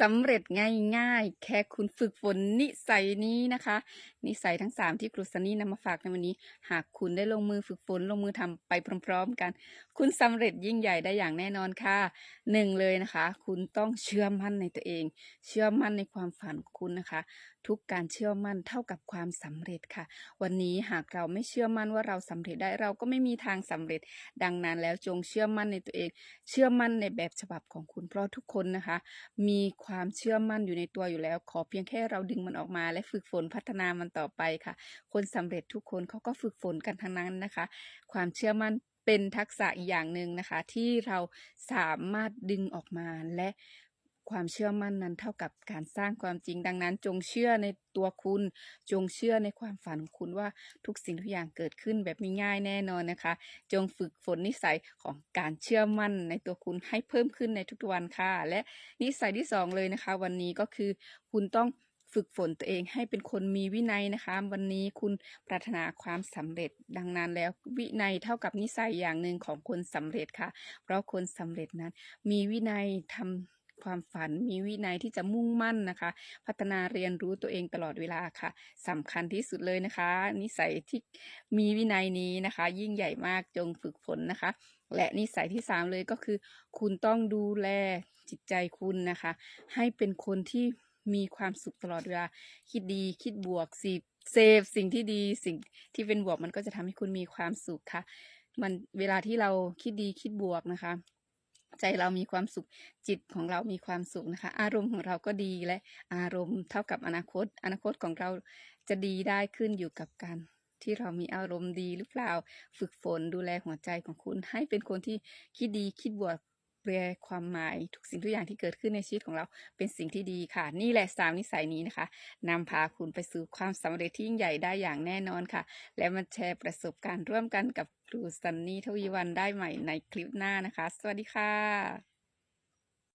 สำเร็จง่ายๆ แค่คุณฝึกฝนนิสัยนี้นะคะ นิสัยทั้ง 3 ที่ครูซันนี่นำมาฝากในวันนี้ หากคุณได้ลงมือฝึกฝนลงมือทำไปพร้อม ๆ กัน คุณสำเร็จยิ่งใหญ่ได้อย่างแน่นอนค่ะหนึ่งเลยนะคะ คุณต้องเชื่อมั่นในตัวเอง เชื่อมั่นในความฝันของคุณนะคะ ทุกการเชื่อมั่นเท่ากับความสำเร็จค่ะ วันนี้หากเราไม่เชื่อมั่นว่าเราสำเร็จได้เราก็ไม่มีทางสำเร็จ ดังนั้นแล้วจงเชื่อมั่นในตัวเอง เชื่อมั่นในแบบฉบับของคุณเพราะทุกคนนะคะ มีความเชื่อมั่นอยู่ในตัวอยู่แล้ว ขอเพียงแค่เราดึงมันออกมา และฝึกฝนพัฒนามันต่อไปค่ะ คนสำเร็จทุกคนเขาก็ฝึกฝนกันทั้งนั้นนะคะ ความเชื่อมั่นเป็นทักษะอีกอย่างหนึ่งนะคะ ที่เราสามารถดึงออกมาและ ความเชื่อมั่นนั้นเท่ากับการสร้างความจริงดังนั้น จงเชื่อในตัวคุณ จงเชื่อในความฝันของคุณว่าทุกสิ่งทุกอย่างเกิดขึ้นแบบไม่ง่ายแน่นอนนะคะ จงฝึกฝนนิสัยของการเชื่อมั่นในตัวคุณให้เพิ่มขึ้นในทุกวันค่ะ และนิสัยที่สองเลยนะคะ วันนี้ก็คือคุณต้องฝึกฝนตัวเองให้เป็นคนมีวินัยนะคะ วันนี้คุณปรารถนาความสำเร็จดังนั้นแล้ววินัยเท่ากับนิสัยอย่างหนึ่งของคนสำเร็จค่ะ เพราะคนสำเร็จนั้น มีวินัยทำ ความฝัน มีวินัยที่จะมุ่งมั่นนะคะ พัฒนาเรียนรู้ตัวเองตลอดเวลาค่ะสำคัญที่สุดเลยนะคะ นิสัยที่มีวินัยนี้นะคะ ยิ่งใหญ่มากจงฝึกฝนนะคะ และนิสัยที่สามเลยก็คือ คุณต้องดูแลจิตใจคุณนะคะ ให้เป็นคนที่มีความสุขตลอดเวลา คิดดีคิดบวกสิเซฟสิ่งที่ดีสิ่งที่เป็นบวกมันก็จะทำให้คุณมีความสุขค่ะ มันเวลาที่เราคิดดีคิดบวกนะคะ ใจเรามีความสุขจิตของเรามีความสุขนะคะ อารมณ์ของเราก็ดีและอารมณ์เท่ากับอนาคต อนาคตของเราจะดีได้ขึ้นอยู่กับการที่เรามีอารมณ์ดีหรือเปล่า ฝึกฝนดูแลหัวใจของคุณ ให้เป็นคนที่คิดดีคิดบวก ปลความหมายทุกสิ่งทุกอย่างที่เกิดขึ้นในชีวิตของเราเป็นสิ่งที่ดีค่ะ นี่แหละสามนิสัยนี้นะคะนำพาคุณไปสู่ความสำเร็จที่ยิ่งใหญ่ได้อย่างแน่นอนค่ะ และมาแชร์ประสบการณ์ร่วมกันกับครูซันนี่ทวีวันได้ใหม่ในคลิปหน้านะคะ สวัสดีค่ะ